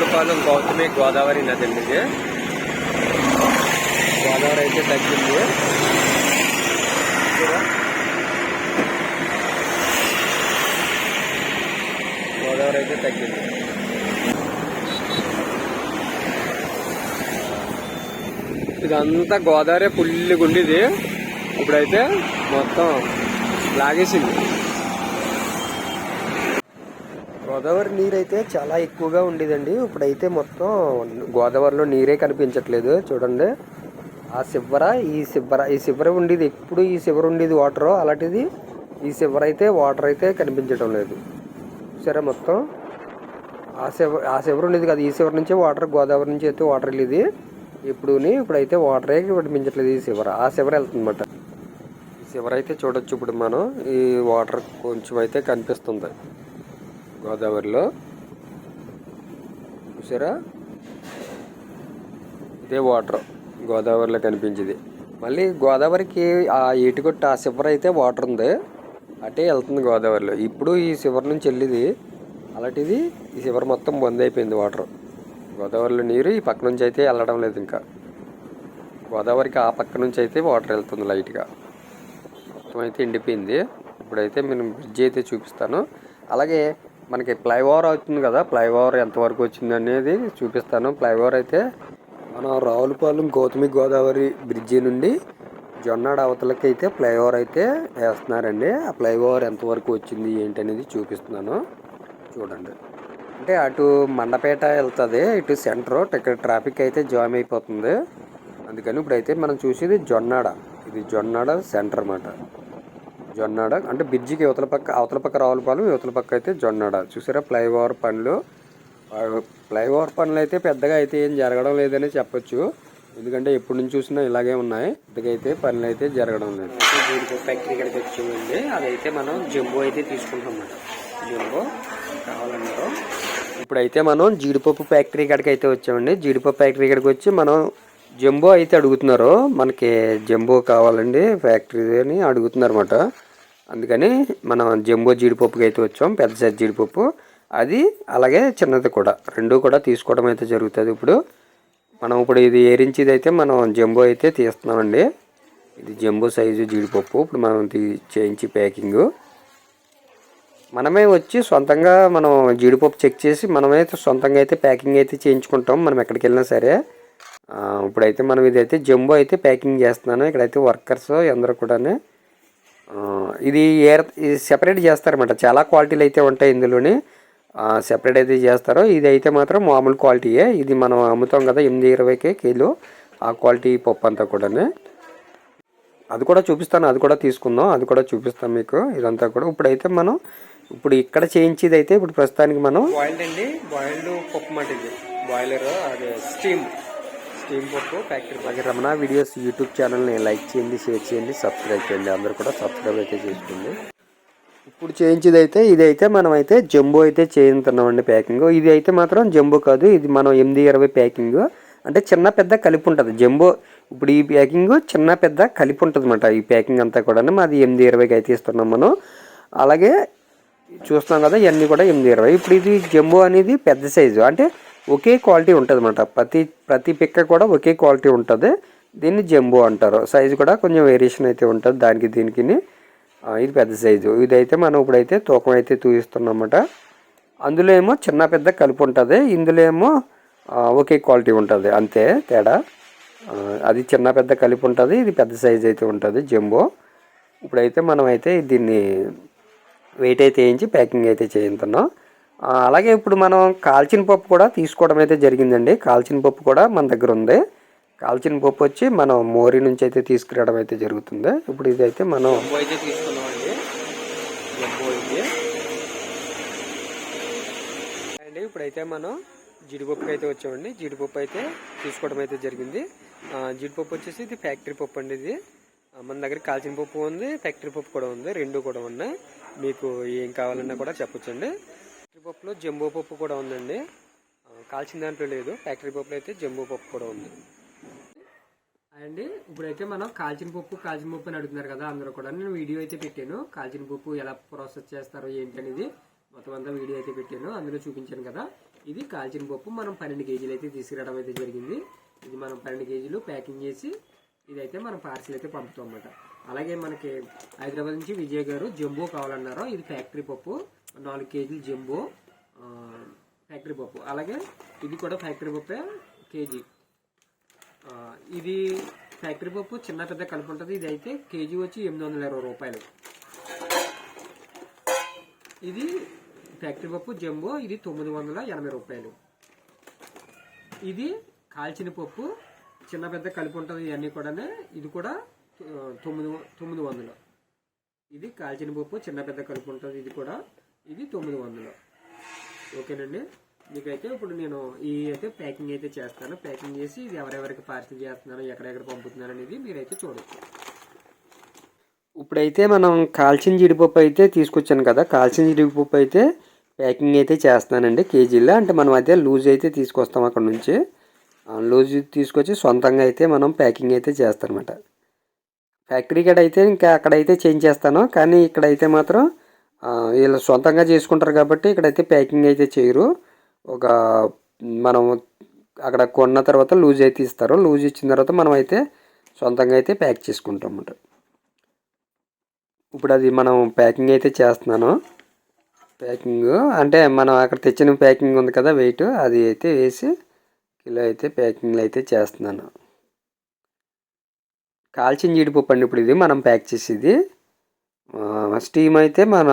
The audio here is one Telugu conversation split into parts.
రావులపాలెం గౌతమి గోదావరి నది అండి ఇది. గోదావరి అయితే తగ్గింది. చూసారా? గోదావరి అయితే తగ్గింది. ఇదంతా గోదావరి ఫుల్గా ఉండేది ఇప్పుడైతే మొత్తం లాగేసింది. గోదావరి నీరు అయితే చాలా ఎక్కువగా ఉండేదండి. ఇప్పుడైతే మొత్తం గోదావరిలో నీరే కనిపించట్లేదు. చూడండి. ఆ శివర ఈ శివర ఈ శివర ఉండేది ఎప్పుడు ఈ శివర ఉండేది వాటర్ అలాంటిది ఈ శివర అయితే వాటర్ అయితే కనిపించడం లేదు. సరే మొత్తం. ఆ శివ ఆ శివర ఉండేది కదా. ఈ శివర నుంచే వాటర్ గోదావరి నుంచి అయితే వాటర్ వెళ్ళేది. ఇప్పుడుని ఇప్పుడైతే వాటరే కనిపించట్లేదు ఈ శివర ఆ శివర వెళ్తుందన్నమాట. ఈ శివర అయితే చూడొచ్చు ఇప్పుడు మనం. ఈ వాటర్ కొంచెం అయితే కనిపిస్తుంది. గోదావరిలో. చూసారా? ఇదే వాటర్ గోదావరిలో కనిపించింది. మళ్ళీ గోదావరికి ఆ ఏటికొట్టు ఆ శివర అయితే వాటర్ ఉంది. అటే వెళ్తుంది గోదావరిలో. ఇప్పుడు ఈ శివర నుంచి వెళ్ళింది అలాంటిది ఈ శివర మొత్తం బంద్ అయిపోయింది వాటర్. గోదావరిలో నీరు ఈ పక్క నుంచి అయితే వెళ్ళడం లేదు ఇంకా. గోదావరికి ఆ పక్క నుంచి అయితే వాటర్ వెళ్తుంది లైట్గా. మొత్తం అయితే ఎండిపోయింది. ఇప్పుడైతే నేను బ్రిడ్జ్ అయితే చూపిస్తాను. అలాగే మనకి ఫ్లైఓవర్ అవుతుంది కదా ఫ్లైఓవర్ ఎంతవరకు వచ్చింది అనేది చూపిస్తాను. ఫ్లైఓవర్ అయితే మన రావులపాలెం గౌతమి గోదావరి బ్రిడ్జి నుండి జొన్నాడ అవతలకి అయితే ఫ్లైఓవర్ అయితే వేస్తున్నారండి. ఆ ఫ్లైఓవర్ ఎంతవరకు వచ్చింది ఏంటి అనేది చూపిస్తున్నాను. చూడండి. అంటే అటు మండపేట వెళ్తుంది ఇటు సెంటర్ ఇక్కడ ట్రాఫిక్ అయితే జామ్ అయిపోతుంది. అందుకని ఇప్పుడైతే మనం చూసేది జొన్నాడ ఇది జొన్నాడ సెంటర్ అన్నమాట. జొన్నాడ. అంటే బ్రిడ్జికి యువతల పక్క అవతల పక్క రావులపాలెం యువతల పక్క అయితే జొన్నాడ. చూసారా? ఫ్లైఓవర్ పనులు. ఫ్లైఓవర్ పనులు అయితే పెద్దగా అయితే ఏం జరగడం లేదని చెప్పొచ్చు. ఎందుకంటే ఎప్పటి నుంచి చూసినా ఇలాగే ఉన్నాయి. ఇదిగైతే పనులు అయితే జరగడం లేదు. జీడిపప్పు ఫ్యాక్టరీ ఇక్కడికి వచ్చిందండి. అదైతే మనం జంబో అయితే తీసుకుంటాం అన్నమాట జంబో కావాలన్నారు. ఇప్పుడైతే మనం జీడిపప్పు ఫ్యాక్టరీ కాడికి అయితే వచ్చామండి. జీడిపప్పు ఫ్యాక్టరీ కాడికి వచ్చి మనం జంబో అయితే అడుగుతున్నారు. మనకి జంబో కావాలండి ఫ్యాక్టరీ అని అడుగుతున్నారు అనమాట అందుకని మనం జంబో జీడిపప్పుకి అయితే వచ్చాం పెద్ద సైజ్ జీడిపప్పు. అది అలాగే చిన్నది కూడా. రెండు కూడా తీసుకోవడం అయితే జరుగుతుంది ఇప్పుడు. మనం ఇప్పుడు ఇది ఏరించిది అయితే మనం జంబో అయితే తీస్తున్నామండి. ఇది జంబో సైజు జీడిపప్పు. ఇప్పుడు మనం తీ చేయించి ప్యాకింగ్. మనమే వచ్చి సొంతంగా మనం జీడిపప్పు చెక్ చేసి మనమే సొంతంగా అయితే ప్యాకింగ్ అయితే చేయించుకుంటాం. మనం ఎక్కడికి వెళ్ళినా సరే. ఇప్పుడైతే మనం ఇదైతే జంబో అయితే ప్యాకింగ్ చేస్తున్నాను. ఇక్కడైతే వర్కర్స్ అందరూ కూడా ఇది ఏర్ ఇది సెపరేట్ చేస్తారన్నమాట. చాలా క్వాలిటీలు అయితే ఉంటాయి ఇందులోని. సెపరేట్ అయితే చేస్తారో. ఇది అయితే మాత్రం మామూలు క్వాలిటీయే. ఇది మనం అమ్ముతాం కదా ఎనిమిది ఇరవైకే కిలో. ఆ క్వాలిటీ పప్పు అంతా కూడా అది కూడా చూపిస్తాను. అది కూడా తీసుకుందాం. అది కూడా చూపిస్తాం మీకు. ఇదంతా కూడా. ఇప్పుడైతే మనం ఇప్పుడు ఇక్కడ చేయించేది అయితే ఇప్పుడు ప్రస్తుతానికి మనం బాయిల్డ్ అండి. బాయిల్డ్ పప్పు మాట ఇది. బాయిలర్ అదే స్టీమ్. ఏం పప్పు ఫ్యాక్టరీ అలాగే రమణ వీడియోస్ యూట్యూబ్ ఛానల్ని లైక్ చేయండి షేర్ చేయండి సబ్స్క్రైబ్ చేయండి. అందరూ కూడా సబ్స్క్రైబ్ అయితే చేసుకోండి. ఇప్పుడు చేయించేది అయితే ఇదైతే మనం అయితే జంబో అయితే చేయించుతున్నామండి ప్యాకింగ్ ఇది అయితే మాత్రం జంబో కాదు ఇది మనం ఎనిమిది ఇరవై ప్యాకింగ్ అంటే చిన్న పెద్ద కలిపి ఉంటుంది. జంబో ఇప్పుడు ఈ ప్యాకింగ్ చిన్న పెద్ద కలిపి ఉంటుంది అనమాట ఈ ప్యాకింగ్ అంతా కూడా మాది ఎనిమిది ఇరవైకి అయితే ఇస్తున్నాం మనం. అలాగే చూస్తున్నాం కదా ఇవన్నీ కూడా ఎనిమిది ఇరవై. ఇప్పుడు ఇది జంబో అనేది పెద్ద సైజు అంటే ఒకే క్వాలిటీ ఉంటుంది అనమాట ప్రతి ప్రతి పిక్క కూడా ఒకే క్వాలిటీ ఉంటుంది. దీన్ని జంబో అంటారు. సైజు కూడా కొంచెం వేరియేషన్ అయితే ఉంటుంది దానికి దీనికి ఇది పెద్ద సైజు. ఇదైతే మనం ఇప్పుడైతే తూకం అయితే తూయిస్తున్నాం అందులో ఏమో చిన్న పెద్ద కలుపు ఉంటుంది. ఇందులో ఏమో ఒకే క్వాలిటీ ఉంటుంది. అంతే తేడా. అది చిన్న పెద్ద కలిపి ఉంటుంది. ఇది పెద్ద సైజు అయితే ఉంటుంది జంబో. ఇప్పుడైతే మనం అయితే దీన్ని వెయిట్ అయితే వేయించి ప్యాకింగ్ అయితే చేయించున్నాం అలాగే ఇప్పుడు మనం కాల్చిన పప్పు కూడా తీసుకోవడం అయితే జరిగిందండి. కాల్చిన పప్పు కూడా మన దగ్గర ఉంది. కాల్చిన పప్పు వచ్చి మనం మోరి నుంచి అయితే తీసుకురావడం అయితే జరుగుతుంది. ఇప్పుడు ఇదైతే మనం అయితే తీసుకున్నామండి. అండి ఇప్పుడైతే మనం జీడిపప్పుకి అయితే వచ్చామండి. జీడిపప్పు అయితే తీసుకోవడం అయితే జరిగింది. జీడిపప్పు వచ్చేసి ఇది ఫ్యాక్టరీ పప్పు అండి ఇది. మన దగ్గర కాల్చిన పప్పు ఉంది ఫ్యాక్టరీ పప్పు కూడా ఉంది రెండు కూడా ఉన్నాయి. మీకు ఏం కావాలన్నా కూడా చెప్పొచ్చండి. ఫ్యాక్టరీ పప్పులో జంబో పప్పు కూడా ఉందండి. కాల్చిన దాంట్లో లేదు. ఫ్యాక్టరీ పప్పులో అయితే జంబో పప్పు కూడా ఉంది. అండి ఇప్పుడైతే మనం కాల్చిన పప్పు కాల్చిన పప్పు అని అడుగుతున్నారు కదా అందరూ కూడా. నేను వీడియో అయితే పెట్టాను. కాల్చిన పప్పు ఎలా ప్రాసెస్ చేస్తారో ఏంటి అనేది మొత్తం అంతా వీడియో అయితే పెట్టాను. అందులో చూపించాను కదా. ఇది కాల్చిన పప్పు మనం పన్నెండు కేజీలు అయితే తీసుకురావడం అయితే జరిగింది. ఇది మనం పన్నెండు కేజీలు ప్యాకింగ్ చేసి ఇదైతే మనం పార్సిల్ అయితే పంపుతాం అన్నమాట. అలాగే మనకి హైదరాబాద్ నుంచి విజయ్ గారు జంబో కావాలన్నారు ఇది ఫ్యాక్టరీ పప్పు నాలుగు కేజీలు జంబో ఫ్యాక్టరీ పప్పు. అలాగే ఇది కూడా ఫ్యాక్టరీ పప్పే కేజీ. ఇది ఫ్యాక్టరీ పప్పు చిన్న పెద్ద కలిపి ఉంటుంది. ఇది అయితే కేజీ వచ్చి ఎనిమిది వందల ఇరవై రూపాయలు. ఇది ఫ్యాక్టరీ పప్పు జంబో ఇది తొమ్మిది వందల ఎనభై రూపాయలు. ఇది కాల్చిన పప్పు చిన్న పెద్ద కలిపి ఉంటుంది ఇవన్నీ కూడా ఇది కూడా తొమ్మిది తొమ్మిది వందలు. ఇది కాల్చిన పప్పు చిన్న పెద్ద కలుపు ఉంటుంది ఇది కూడా ఇది తొమ్మిది వందలు. ఓకేనండి? మీకైతే ఇప్పుడు నేను ఈ అయితే ప్యాకింగ్ అయితే చేస్తాను. ప్యాకింగ్ చేసి ఇది ఎవరెవరికి పార్సిల్ చేస్తున్నాను ఎక్కడెక్కడ పంపుతున్నాను అనేది మీరైతే చూడొచ్చు ఇప్పుడైతే మనం కాల్చిన జీడిపప్పు అయితే తీసుకొచ్చాను కదా. కాల్చిన జీడిపప్పు అయితే ప్యాకింగ్ అయితే చేస్తున్నానండి కేజీలో అంటే మనం అయితే లూజ్ అయితే తీసుకొస్తాం అక్కడ నుంచి. లూజ్ తీసుకొచ్చి సొంతంగా అయితే మనం ప్యాకింగ్ అయితే చేస్తానమాట ఫ్యాక్టరీ కాడ అయితే ఇంకా అక్కడైతే చేంజ్ చేస్తాను. కానీ ఇక్కడైతే మాత్రం వీళ్ళు సొంతంగా చేసుకుంటారు కాబట్టి ఇక్కడైతే ప్యాకింగ్ అయితే చేయరు. ఒక మనం అక్కడ కొన్న తర్వాత లూజ్ అయితే ఇస్తారు. లూజ్ ఇచ్చిన తర్వాత మనం అయితే సొంతంగా అయితే ప్యాక్ చేసుకుంటాం అన్నమాట. ఇప్పుడు అది మనం ప్యాకింగ్ అయితే చేస్తున్నాను. ప్యాకింగ్ అంటే మనం అక్కడ తెచ్చిన ప్యాకింగ్ ఉంది కదా వెయిట్ అది అయితే వేసి కిలో అయితే ప్యాకింగ్లు అయితే చేస్తున్నాను. కాల్చిన జీడిపప్పు అండి ఇప్పుడు ఇది మనం ప్యాక్ చేసేది. స్టీమ్ అయితే మన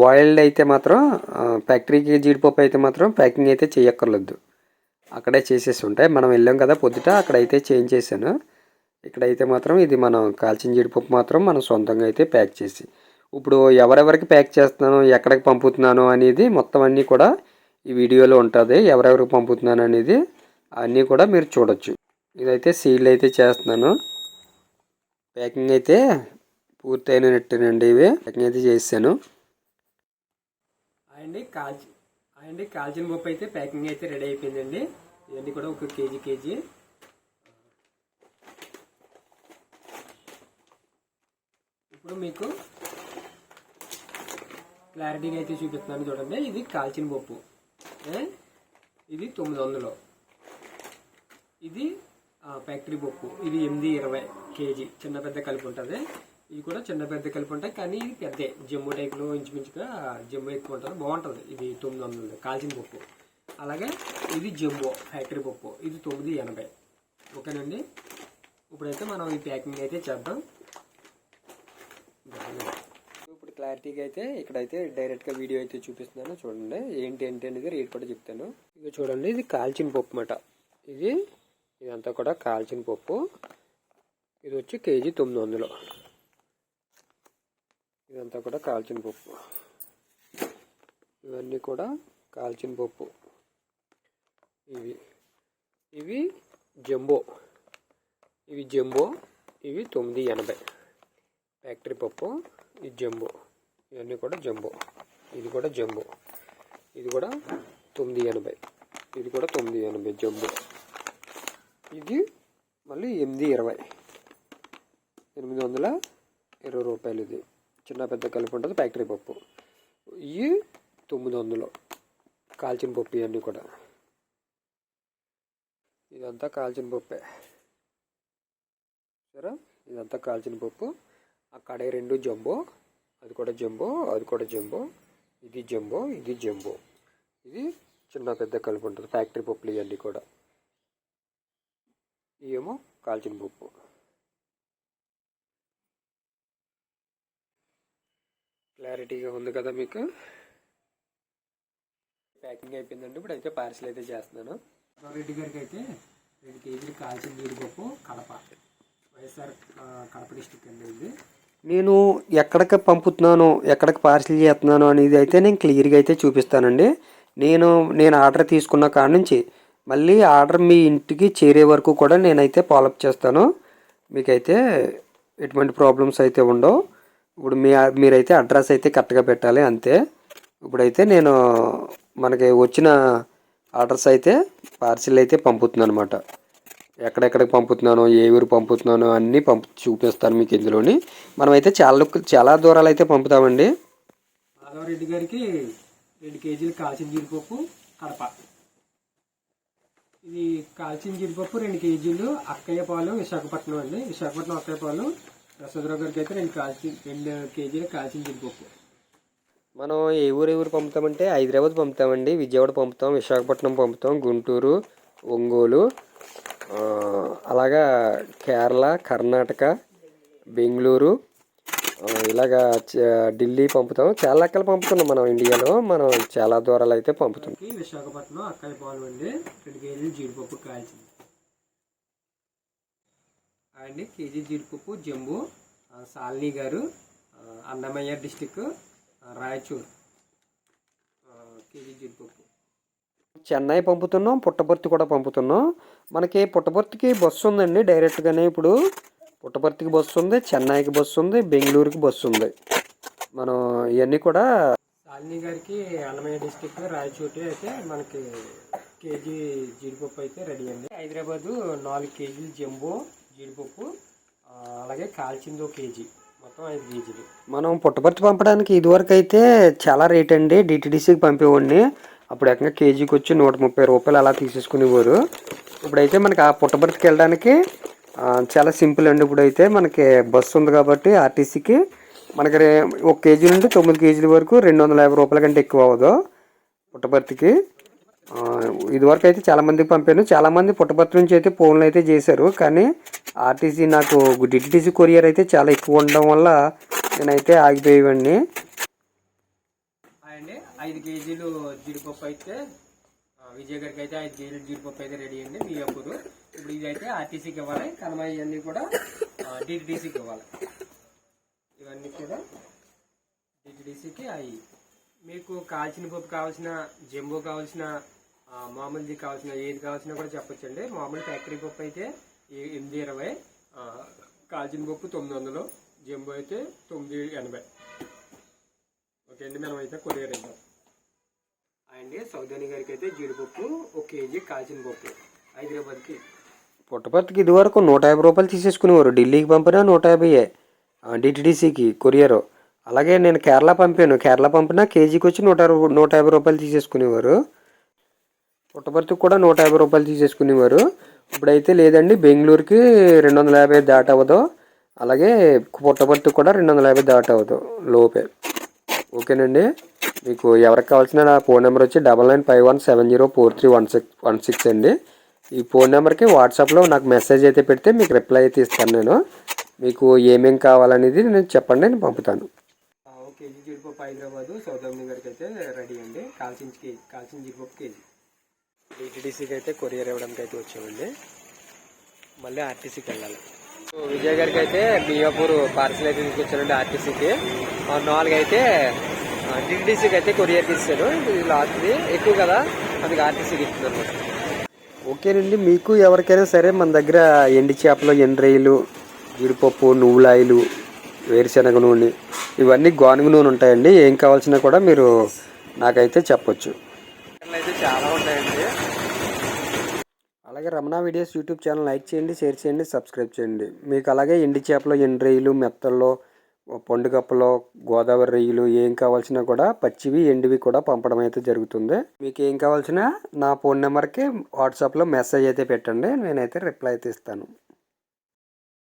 బాయిల్డ్ అయితే మాత్రం ఫ్యాక్టరీకి జీడిపప్పు అయితే మాత్రం ప్యాకింగ్ అయితే చేయక్కర్లేదు. అక్కడే చేసేసి ఉంటాయి. మనం వెళ్ళాం కదా పొద్దుట అక్కడైతే చేంజ్ చేశాను. ఇక్కడైతే మాత్రం ఇది మనం కాల్చిన జీడిపప్పు మాత్రం మనం సొంతంగా అయితే ప్యాక్ చేసి ఇప్పుడు ఎవరెవరికి ప్యాక్ చేస్తున్నాను ఎక్కడికి పంపుతున్నాను అనేది మొత్తం అన్నీ కూడా ఈ వీడియోలో ఉంటుంది. ఎవరెవరికి పంపుతున్నాను అనేది అన్నీ కూడా మీరు చూడొచ్చు. ఇదైతే సీల్ అయితే చేస్తున్నాను. ప్యాకింగ్ అయితే పూర్తయినట్టేనండి ఇవి. ప్యాకింగ్ అయితే చేశాను అండి కాల్చి అండి కాల్చిన పప్పు అయితే ప్యాకింగ్ అయితే రెడీ అయిపోయిందండి. ఇవన్నీ కూడా ఒక కేజీ కేజీ. ఇప్పుడు మీకు క్లారిటీగా అయితే చూపిస్తున్నాను చూడండి. ఇది కాల్చిన పప్పు ఇది తొమ్మిది వందలు. ఇది ఫ్యాక్టరీ పప్పు ఇది ఎనిమిది ఇరవై కేజీ. చిన్న పెద్ద కలిపి ఉంటుంది. ఇది కూడా చిన్న పెద్ద కలిపి ఉంటాయి. కానీ ఇది పెద్దే. జమ్ము టైప్లో ఇంచుమించుగా జమ్ము ఎక్కువ ఉంటుంది. బాగుంటుంది. ఇది తొమ్మిది వందలు కాల్చిన పప్పు అలాగే ఇది జంబో ఫ్యాక్టరీ పప్పు ఇది తొమ్మిది ఎనభై. ఓకేనండి? ఇప్పుడైతే మనం ఈ ప్యాకింగ్ అయితే చేద్దాం. ఇప్పుడు క్లారిటీగా అయితే ఇక్కడైతే డైరెక్ట్గా వీడియో అయితే చూపిస్తున్నాను. చూడండి. ఏంటి ఏంటి అనేది రేట్ కూడా చెప్తాను. ఇక చూడండి. ఇది కాల్చిన పప్పు అన్నమాట. ఇది ఇదంతా కూడా కాల్చిన పప్పు. ఇది వచ్చి కేజీ తొమ్మిది వందలు. ఇదంతా కూడా కాల్చిన పప్పు. ఇవన్నీ కూడా కాల్చిన పప్పు. ఇవి ఇవి జంబో. ఇవి జంబో ఇవి తొమ్మిది ఎనభై. ఫ్యాక్టరీ పప్పు ఇది జంబో. ఇవన్నీ కూడా జంబో. ఇది కూడా జంబో. ఇది కూడా తొమ్మిది ఎనభై. ఇది కూడా తొమ్మిది ఎనభై జంబో. ఇది మళ్ళీ ఎనిమిది ఇరవై. ఎనిమిది వందల ఇరవై రూపాయలు ఇది. చిన్న పెద్ద కలిపి ఉంటుంది ఫ్యాక్టరీ పప్పు. ఇవి తొమ్మిది వందలు. కాల్చిన పప్పు ఇవన్నీ కూడా. ఇదంతా కాల్చిన పప్పే. సరే? ఇదంతా కాల్చిన పప్పు. ఆ కడాయి రెండు జంబో అది కూడా జంబో అది కూడా జంబో ఇది జంబో ఇది జంబో. ఇది చిన్న పెద్ద కలిపి ఉంటుంది ఫ్యాక్టరీ పప్పులు ఇవన్నీ కూడా. ఇవేమో కాల్చిన పప్పు. క్లారిటీగా ఉంది కదా మీకు? ప్యాకింగ్ అయిపోయిందండి. ఇప్పుడు అయితే పార్సిల్ అయితే చేస్తున్నాను. రెడ్డి గారికి అయితే రెండు కేజీలు కాల్చిన జీడిపప్పు కడప. వైఎస్ఆర్ కడప డిస్టిక్ అండి ఇది. నేను ఎక్కడికి పంపుతున్నాను ఎక్కడికి పార్సిల్ చేస్తున్నాను అనేది అయితే నేను క్లియర్గా అయితే చూపిస్తానండి. నేను నేను ఆర్డర్ తీసుకున్న కాడ నుంచి మళ్ళీ ఆర్డర్ మీ ఇంటికి చేరే వరకు కూడా నేనైతే ఫాలోఅప్ చేస్తాను. మీకైతే ఎటువంటి ప్రాబ్లమ్స్ అయితే ఉండవు. ఇప్పుడు మీ మీరైతే అడ్రస్ అయితే కరెక్ట్గా పెట్టాలి అంతే. ఇప్పుడైతే నేను మనకి వచ్చిన ఆర్డర్స్ అయితే పార్సిల్ అయితే పంపుతున్నాను అనమాట ఎక్కడెక్కడికి పంపుతున్నాను ఏ ఊరు పంపుతున్నాను అన్నీ పంపు చూపిస్తాను మీకు ఇందులోని. మనమైతే చాలా చాలా దూరాలు అయితే పంపుతామండి. మాధవరెడ్డి గారికి రెండు కేజీలు కాల్చిన జీడిపప్పు కడప. ఇది కాల్చిన జీడిపప్పు రెండు కేజీలు అక్కయ్య పాలు విశాఖపట్నం అండి. విశాఖపట్నం అక్కయ్య పాలు. ప్రసాదరావు గారికి అయితే రెండు కాల్చి రెండు కేజీలు కాల్చిన జీడిపప్పు. మనం ఏ ఊరు ఏ ఊరు పంపుతామంటే హైదరాబాద్ పంపుతామండి విజయవాడ పంపుతాం విశాఖపట్నం పంపుతాం గుంటూరు ఒంగోలు అలాగా కేరళ కర్ణాటక బెంగళూరు ఇలాగా ఢిల్లీ పంపుతాం. చాలా లెక్కలు పంపుతున్నాం మనం ఇండియాలో. మనం చాలా దూరాలు అయితే పంపుతున్నాం. విశాఖపట్నం అక్కయ్య పాలు అండి రెండు కేజీలు జీడిపప్పు కాల్చింది. అండి కేజీ జీడిపప్పు జంబు సాల్ని గారు అన్నమయ్య డిస్టిక్ రాయచూర్. కేజీ జీడిపప్పు. చెన్నై పంపుతున్నాం పుట్టపర్తి కూడా పంపుతున్నాం. మనకి పుట్టపర్తికి బస్సు ఉందండి. డైరెక్ట్గానే ఇప్పుడు పుట్టపర్తికి బస్సు ఉంది చెన్నైకి బస్సు ఉంది బెంగళూరుకి బస్సు ఉంది మనం ఇవన్నీ కూడా శాలిని గారికి అన్నమయ్య డిస్టిక్ రాయచోటి అయితే మనకి కేజీ జీడిపప్పు అయితే రెడీ అండి. హైదరాబాదు నాలుగు కేజీలు జంబో జీడిపప్పు అలాగే కాల్చింది కేజీ మొత్తం ఐదు కేజీలు. మనం పుట్టపర్తి పంపడానికి ఇదివరకు అయితే చాలా రేట్ అండి. డిటీడీసీకి పంపేవాడిని. అప్పుడు ఏకంగా కేజీకి వచ్చి నూట ముప్పై రూపాయలు అలా తీసేసుకునేవారు. ఇప్పుడైతే మనకి ఆ పుట్టపర్తికి వెళ్ళడానికి చాలా సింపుల్ అండి ఇప్పుడైతే మనకి బస్సు ఉంది కాబట్టి ఆర్టీసీకి మనకి రే- ఒక కేజీ నుండి తొమ్మిది కేజీల వరకు రెండు వందల యాభై రూపాయల కంటే ఎక్కువ అవ్వదు పుట్టపర్తికి. ఇదివరకు అయితే చాలా మందికి పంపాను చాలామంది పుట్టపర్తి నుంచి అయితే ఫోన్లు అయితే చేశారు. కానీ ఆర్టీసీ నాకు డిటీసీ కొరియర్ అయితే చాలా ఎక్కువ ఉండడం వల్ల నేనైతే ఆగిపోయేవాడిని. అండి ఐదు కేజీలు జీడిపప్పు అయితే విజయ్ గారికి అయితే ఐదు కేజీలు జీడిపప్పు అయితే రెడీ అండి మియాపూర్ ఇప్పుడు ఇది అయితే ఆర్టీసీకి ఇవ్వాలి కనమాయి ఇవన్నీ కూడా డిటిడిసికి ఇవ్వాలి. ఇవన్నీ కూడా డిటిడిసికి అవి మీకు కాల్చిన పప్పు కావాల్సిన జంబో కావాల్సిన మామూలుది కావాల్సిన ఏది కావాల్సిన కూడా చెప్పొచ్చండి. మామూలు ఫ్యాక్టరీ పప్పు అయితే ఏ- ఎనిమిది ఇరవై కాల్చిన పప్పు తొమ్మిది వందలు జంబో అయితే తొమ్మిది ఎనభై. ఓకే అండి మనం అయితే కొరియర్ ఇద్దాం. అండి. సౌదాని గారికి అయితే జీడిపప్పు ఒక కేజీ కాల్చిన పప్పు హైదరాబాద్కి. పుట్టపర్తికి ఇదివరకు నూట యాభై రూపాయలు తీసేసుకునేవారు. ఢిల్లీకి పంపినా నూట యాభైయే డిటిడిసికి కొరియర్. అలాగే నేను కేరళ పంపాను. కేరళ పంపినా కేజీకి వచ్చి నూట యాభై నూట యాభై రూపాయలు తీసేసుకునేవారు. పుట్టపర్తికి కూడా నూట యాభై రూపాయలు తీసేసుకునేవారు. ఇప్పుడైతే లేదండి. బెంగళూరుకి రెండు వందల యాభై దాట అవ్వదు అలాగే పుట్టపర్తికి కూడా రెండు వందల యాభై దాట అవ్వదు లోపే. ఓకేనండి. మీకు ఎవరికి కావాల్సిన నా ఫోన్ నెంబర్ వచ్చి double nine five one seven zero four three one six one six అండి. ఈ ఫోన్ నెంబర్కి వాట్సాప్లో నాకు మెసేజ్ అయితే పెడితే మీకు రిప్లై అయితే ఇస్తాను నేను. మీకు ఏమేమి కావాలనేది నేను చెప్పండి నేను పంపుతాను. కేజీ జీడిపప్పు హైదరాబాద్ సౌదాని గారికి అయితే రెడీ అండి. కాల్చిన కేజీ కాల్చిన జీడిపప్పు కేజీ. డిటిడిసికి అయితే కొరియర్ ఇవ్వడానికి అయితే వచ్చామండి. మళ్ళీ ఆర్టీసీకి వెళ్ళాలి. విజయ్ గారికి అయితే బియ్యాపూర్ పార్సల్ అయితే తీసుకొచ్చానండి ఆర్టీసీకి. నాలుగు అయితే డిటిడిసికి అయితే కొరియర్కి ఇచ్చాను ఇది లాస్ట్ది ఎక్కువ కదా అందుకు ఆర్టీసీకి ఇస్తున్నాను. ఓకేనండి మీకు ఎవరికైనా సరే మన దగ్గర ఎండి చేపలు ఎండ్రయ్యలు జీడిపప్పు నువ్వులాయిలు వేరుశనగ నూనె ఇవన్నీ గానుగ నూనె ఉంటాయండి. ఏం కావాల్సినా కూడా మీరు నాకైతే చెప్పొచ్చు. అయితే చాలా ఉంటాయండి. అలాగే Ramana videos YouTube channel like చేయండి షేర్ చేయండి సబ్స్క్రైబ్ చేయండి. మీకు అలాగే ఎండి చేపలు ఎండు రొయ్యలు మెత్తల్లో పండుగప్పలో గోదావరి రొయ్యలు ఏం కావాల్సినా కూడా పచ్చివి ఎండివి కూడా పంపడం అయితే జరుగుతుంది. మీకు ఏం కావాల్సినా నా ఫోన్ నెంబర్కి వాట్సాప్లో మెసేజ్ అయితే పెట్టండి నేనైతే రిప్లై అయితే ఇస్తాను.